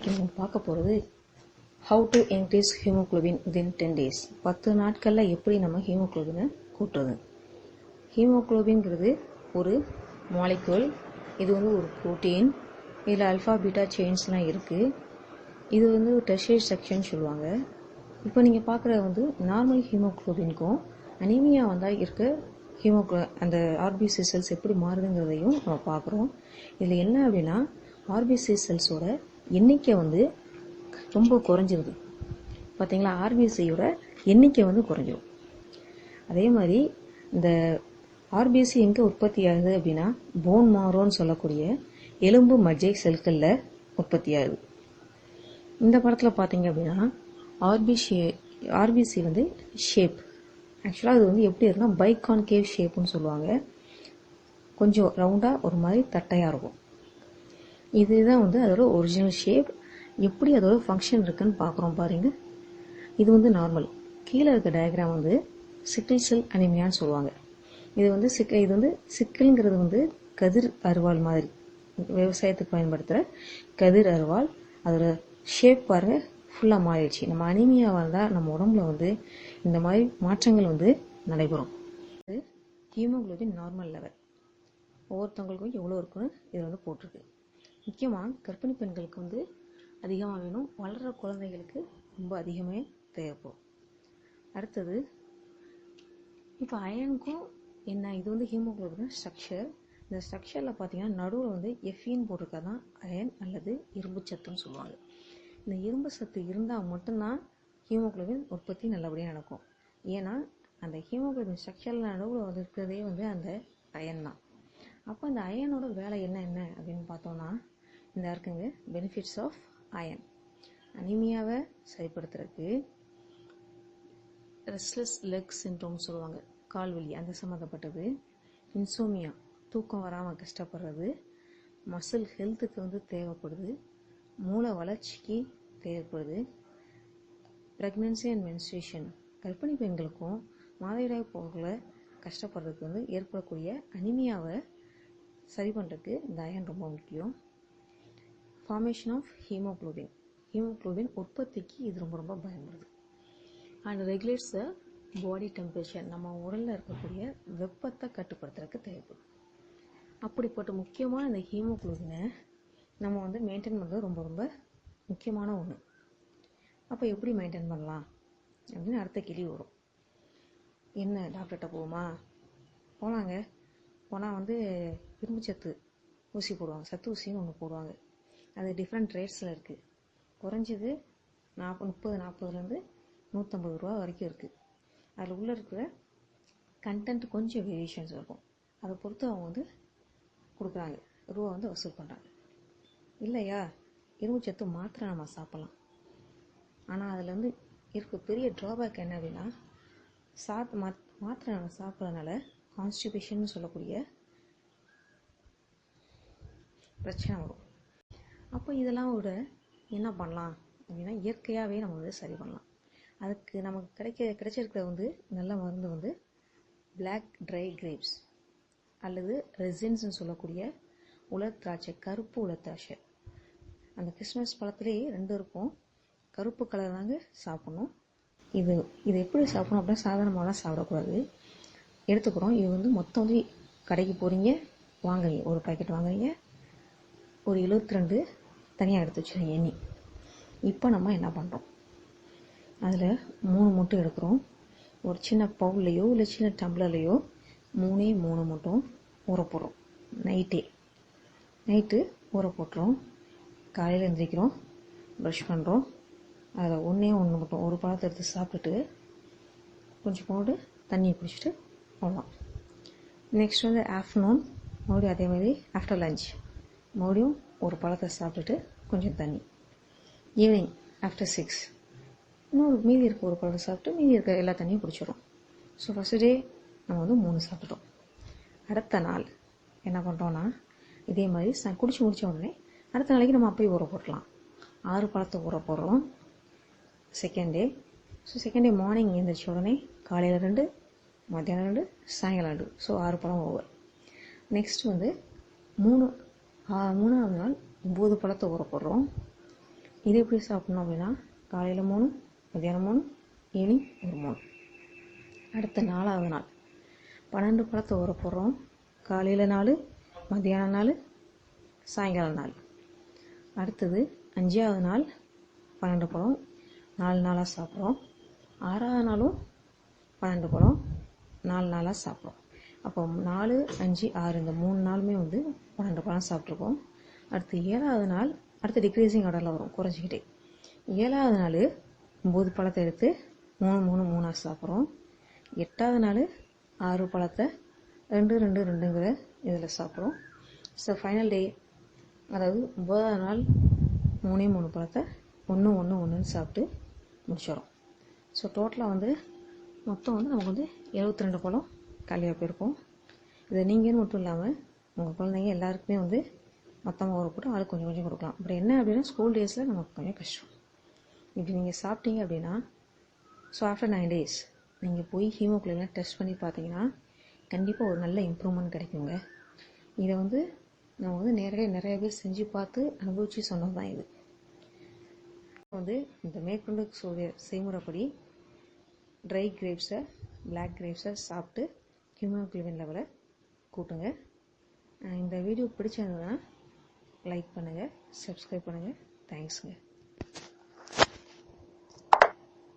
இன்றைக்கி நம்ம பார்க்க போகிறது how to increase haemoglobin within ten days பத்து நாட்களில் எப்படி நம்ம ஹீமோக்ளோபினை கூட்டுறது? ஹீமோக்ளோபின்ங்கிறது ஒரு மாலிக்யூல் இது வந்து ஒரு புரோட்டீன் இதில் அல்ஃபா பீட்டா செயின்ஸ்லாம் இருக்குது இது வந்து டெஷேஜ் செக்ஷன் சொல்லுவாங்க. இப்போ நீங்கள் பார்க்குற வந்து நார்மல் ஹீமோக்ளோபின்க்கும் அனீமியா வந்தால் இருக்க ஹீமோக்ளோ அந்த ஆர்பிசி செல்ஸ் எப்படி மாறுதுங்கிறதையும் நம்ம பார்க்குறோம். இதில் என்ன அப்படின்னா ஆர்பிசி செல்ஸோட எண்ணிக்கை வந்து ரொம்ப குறைஞ்சிருது. பார்த்தீங்களா ஆர்பிசியோட எண்ணிக்கை வந்து குறைஞ்சிரும். அதே மாதிரி இந்த ஆர்பிசி எங்கே உற்பத்தி ஆகுது அப்படின்னா போன் மாரோன்னு சொல்லக்கூடிய எலும்பு மஜ்ஜை செல்களில் உற்பத்தி ஆகுது. இந்த படத்தில் பார்த்தீங்க அப்படின்னா ஆர்பிசி ஆர்பிசி வந்து ஷேப். ஆக்சுவலாக அது வந்து எப்படி இருக்குன்னா பைக்கான் கேவ் ஷேப்புன்னு சொல்லுவாங்க. கொஞ்சம் ரவுண்டாக ஒரு மாதிரி தட்டையாக இருக்கும். இதுதான் வந்து அதோட ஒரிஜினல் ஷேப் எப்படி அதோட ஃபங்க்ஷன் இருக்குன்னு பார்க்குறோம் பாருங்க. இது வந்து நார்மல் கீழே இருக்க டயக்ராம் வந்து சிக்கிள் செல் அனிமியான்னு சொல்லுவாங்க. இது வந்து சிக் இது வந்து சிக்கிள்ங்கிறது வந்து கதிர் அருவாள் மாதிரி. விவசாயத்துக்கு பயன்படுத்துகிற கதிர் அருவாள் அதோட ஷேப் பாருங்க ஃபுல்லாக மாறிடுச்சு. நம்ம அனிமியா வந்தால் நம்ம உடம்புல வந்து இந்த மாதிரி மாற்றங்கள் வந்து நடைபெறும். இது நார்மல் லெவல் ஒவ்வொருத்தவங்களுக்கும் எவ்வளோ இருக்குன்னு இதில் வந்து போட்டிருக்கு. முக்கியமாக கர்ப்பிணி பெண்களுக்கு வந்து அதிகமாக வேணும். வளர்கிற குழந்தைகளுக்கு ரொம்ப அதிகமே தேவைப்படும். அடுத்தது இப்போ அயனுக்கும் என்ன இது வந்து ஹீமோக்ளோபின் ஸ்ட்ரக்சர் இந்த ஸ்ட்ரக்சரில் பார்த்தீங்கன்னா நடுவில் வந்து எஃப்இன்னு போட்டிருக்கா தான் அயன் அல்லது இரும்பு சத்துன்னு சொல்லுவாங்க. இந்த இரும்பு சத்து இருந்தால் மட்டும்தான் ஹீமோகுளோபின் உற்பத்தி நல்லபடியாக நடக்கும். ஏன்னா அந்த ஹீமோகுளோபின் ஸ்ட்ரக்சரில் நடுவில் வந்து இருக்கிறதே வந்து அந்த அயன் தான். அப்போ இந்த அயனோட வேலை என்ன என்ன அப்படின்னு பார்த்தோம்னா இந்த இருக்குங்க பெனிஃபிட்ஸ் ஆஃப் அயன். அனிமியாவை சரிப்படுத்துறதுக்கு ரெஸ்ட்லெஸ் லெக் சின்ட்ரோம் சொல்லுவாங்க கால்வலி அந்த சம்மந்தப்பட்டது இன்சோமியா தூக்கம் வராமல் கஷ்டப்படுறது. மசில் ஹெல்த்துக்கு வந்து தேவைப்படுது. மூளை வளர்ச்சிக்கு தேவைப்படுது. ப்ரெக்னென்சி அண்ட் மென்ஸ்ட்ரேஷன் கர்ப்பிணி பெண்களுக்கும் மாதவிடாய் போகல கஷ்டப்படுறதுக்கு வந்து ஏற்படக்கூடிய அனிமியாவை சரி பண்ணுறதுக்கு இந்த அயன் ரொம்ப முக்கியம். ஃபார்மேஷன் ஆஃப் ஹீமோக்ளோபின் ஹீமோக்ளோபின் உற்பத்திக்கு இது ரொம்ப ரொம்ப பயன்படுது. And regulates the body temperature நம்ம உடலில் இருக்கக்கூடிய வெப்பத்தை கட்டுப்படுத்துறதுக்கு தேவைப்படும். அப்படிப்பட்ட முக்கியமான இந்த ஹீமோக்ளோபினை நம்ம வந்து மெயின்டைன் பண்ணுறது ரொம்ப ரொம்ப முக்கியமான ஒன்று அப்போ எப்படி மெயின்டைன் பண்ணலாம்? அப்படின்னு அடுத்த கேள்வி வரும். என்ன டாக்டர்கிட்ட போகுமா போகலாங்க போனால் வந்து இரும்பு சத்து ஊசி போடுவாங்க. சத்து ஊசின்னு ஒன்று போடுவாங்க. அது டிஃப்ரெண்ட் ரேட்ஸில் இருக்குது குறைஞ்சது நாற்பது முப்பது நாற்பதுலேருந்து நூற்றம்பது ரூபா வரைக்கும் இருக்குது அதில் உள்ளே இருக்கிற கண்டென்ட் கொஞ்சம் வேரியேஷன்ஸ் இருக்கும். அதை பொறுத்து அவங்க வந்து கொடுக்குறாங்க. ரூபா வந்து வசூல் பண்ணுறாங்க இல்லையா? இரும்புச்சத்து மாத்திரை நம்ம சாப்பிட்லாம். ஆனால் அதில் வந்து இருக்க பெரிய ட்ராபேக் என்ன அப்படின்னா சாத் மாத் மாத்திரை நம்ம சாப்பிட்றதுனால கான்ஸ்டிபேஷன் சொல்லக்கூடிய பிரச்சனை வரும். அப்போ இதெல்லாம் விட என்ன பண்ணலாம் அப்படின்னா இயற்கையாகவே நம்ம வந்து சரி பண்ணலாம். அதுக்கு நமக்கு கிடைக்க கிடைச்சிருக்கிற வந்து நல்ல மருந்து வந்து பிளாக் ட்ரை கிரேப்ஸ் அல்லது ரெசின்ஸ்னு சொல்லக்கூடிய உலர் திராட்சை கருப்பு உலர் திராட்சை. அந்த கிறிஸ்மஸ் பழத்துலேயே ரெண்டு இருக்கும். கருப்பு கலர் தாங்க சாப்பிட்ணும். இது இது எப்படி சாப்பிடணும் அப்படின்னா சாதாரணமாகலாம் சாப்பிடக்கூடாது. எடுத்துக்கிறோம். இது வந்து மொத்தம் வந்து கடைக்கு போகிறீங்க வாங்குறீங்க. ஒரு பாக்கெட் வாங்குறீங்க. ஒரு எழுபத்தி ரெண்டு தனியாக எடுத்து வச்சுருங்க எண்ணி. இப்போ நம்ம என்ன பண்ணுறோம் அதில் மூணு மட்டும் எடுக்கிறோம். ஒரு சின்ன பவுல்லையோ இல்லை சின்ன டம்ளர்லையோ மூணே மூணு மட்டும் ஊற போடுறோம். நைட்டே. நைட்டு ஊற போட்டுறோம். காலையில் எழுந்திரிக்கிறோம் ப்ரஷ் பண்ணுறோம் அதில் ஒன்றே ஒன்று மட்டும் ஒரு பழத்தை எடுத்து சாப்பிட்டுட்டு கொஞ்சம் போட்டு தண்ணியை குடிச்சிட்டு போகலாம் நெக்ஸ்ட் வந்து ஆஃப்டர்நூன் மறுபடியும் அதே மாதிரி ஆஃப்டர் லஞ்ச் மறுபடியும் ஒரு பழத்தை சாப்பிட்டுட்டு கொஞ்சம் தண்ணி. ஈவினிங் ஆஃப்டர் சிக்ஸ் இன்னொரு மீதி இருக்க ஒரு பழத்தை சாப்பிட்டு மீதி இருக்க எல்லா தண்ணியும் குடிச்சிடும் ஸோ ஃபஸ்ட்டு டே நம்ம வந்து மூணு சாப்பிட்டுட்டோம். அடுத்த நாள் என்ன பண்ணுறோன்னா இதே மாதிரி ச குடிச்சு முடித்த உடனே அடுத்த நாளைக்கு நம்ம அப்போயே ஊற போடலாம் ஆறு பழத்தை ஊற போடுறோம். Second day so second day morning எழுந்திரிச்ச உடனே காலையில் ரெண்டு மத்தியானம் ரெண்டு சாயங்காலம் ரெண்டு. ஸோ ஆறு பழம் ஓவர் நெக்ஸ்ட் வந்து மூணு மூணாவது நாள் ஒம்பது பழத்தை ஊற போடுறோம். இது எப்படி சாப்பிட்ணும் அப்படின்னா காலையில் மூணு மத்தியானம் மூணு ஈவினிங் ஒரு மூணு. அடுத்த நாலாவது நாள் பன்னெண்டு பழத்தை ஊற போடுறோம். காலையில் நாலு மத்தியானம் நாலு சாயங்காலம் நாள் அடுத்தது அஞ்சாவது நாள் பன்னெண்டு பழம் நாலு நாளாக சாப்பிட்றோம். ஆறாவது நாளும் பன்னெண்டு பழம் நாலு நாளாக சாப்பிட்றோம். அப்போ நாலு அஞ்சு ஆறு இந்த மூணு நாளுமே வந்து பன்னெண்டு பழம் சாப்பிட்ருக்கோம் அடுத்து ஏழாவது நாள் அடுத்து டிக்ரீஸிங் ஆர்டரில் வரும் குறைஞ்சிக்கிட்டே. ஏழாவது நாள் ஒம்பது பழத்தை எடுத்து மூணு மூணு மூணாக சாப்பிட்றோம். எட்டாவது நாள் ஆறு பழத்தை ரெண்டு ரெண்டு ரெண்டுங்கிற இதில் சாப்பிட்றோம். ஸோ ஃபைனல் டே அதாவது ஒம்பதாவது நாள் மூணே மூணு பழத்தை ஒன்று ஒன்று ஒன்றுன்னு சாப்பிட்டு முடிச்சிடும் ஸோ டோட்டலாக வந்து மொத்தம் வந்து நமக்கு வந்து எழுபத்தி ரெண்டு பழம் காலியாக போயிருக்கும். இதை நீங்கள் மட்டும் இல்லாமல் உங்கள் குழந்தைங்க எல்லாருக்குமே வந்து மொத்தமாக ஒரு கூட ஆளுக்கு கொஞ்சம் கொஞ்சம் கொடுக்கலாம். அப்படி என்ன அப்படின்னா ஸ்கூல் டேஸில் நமக்கு கொஞ்சம் கஷ்டம். இப்படி நீங்கள் சாப்பிட்டீங்க அப்படின்னா ஸோ ஆஃப்டர் நைன் டேஸ் நீங்கள் போய் ஹீமோக்ளோபினை டெஸ்ட் பண்ணி பார்த்தீங்கன்னா கண்டிப்பாக ஒரு நல்ல இம்ப்ரூவ்மெண்ட் கிடைக்குங்க. இதை வந்து நம்ம வந்து நிறைய நிறைய பேர் செஞ்சு பார்த்து அனுபவித்து சொன்னது தான் இது வந்து இந்த மேற்கொண்டு சொல்கிற செய்முறைப்படி ட்ரை கிரேப்ஸை பிளாக் கிரேப்ஸை சாப்பிட்டு ஹியூமோக்ளோபின் லெவலை கூட்டுங்க. இந்த வீடியோ பிடிச்சிருந்ததுன்னா லைக் பண்ணுங்கள் சப்ஸ்கிரைப் பண்ணுங்கள் தேங்க்ஸுங்க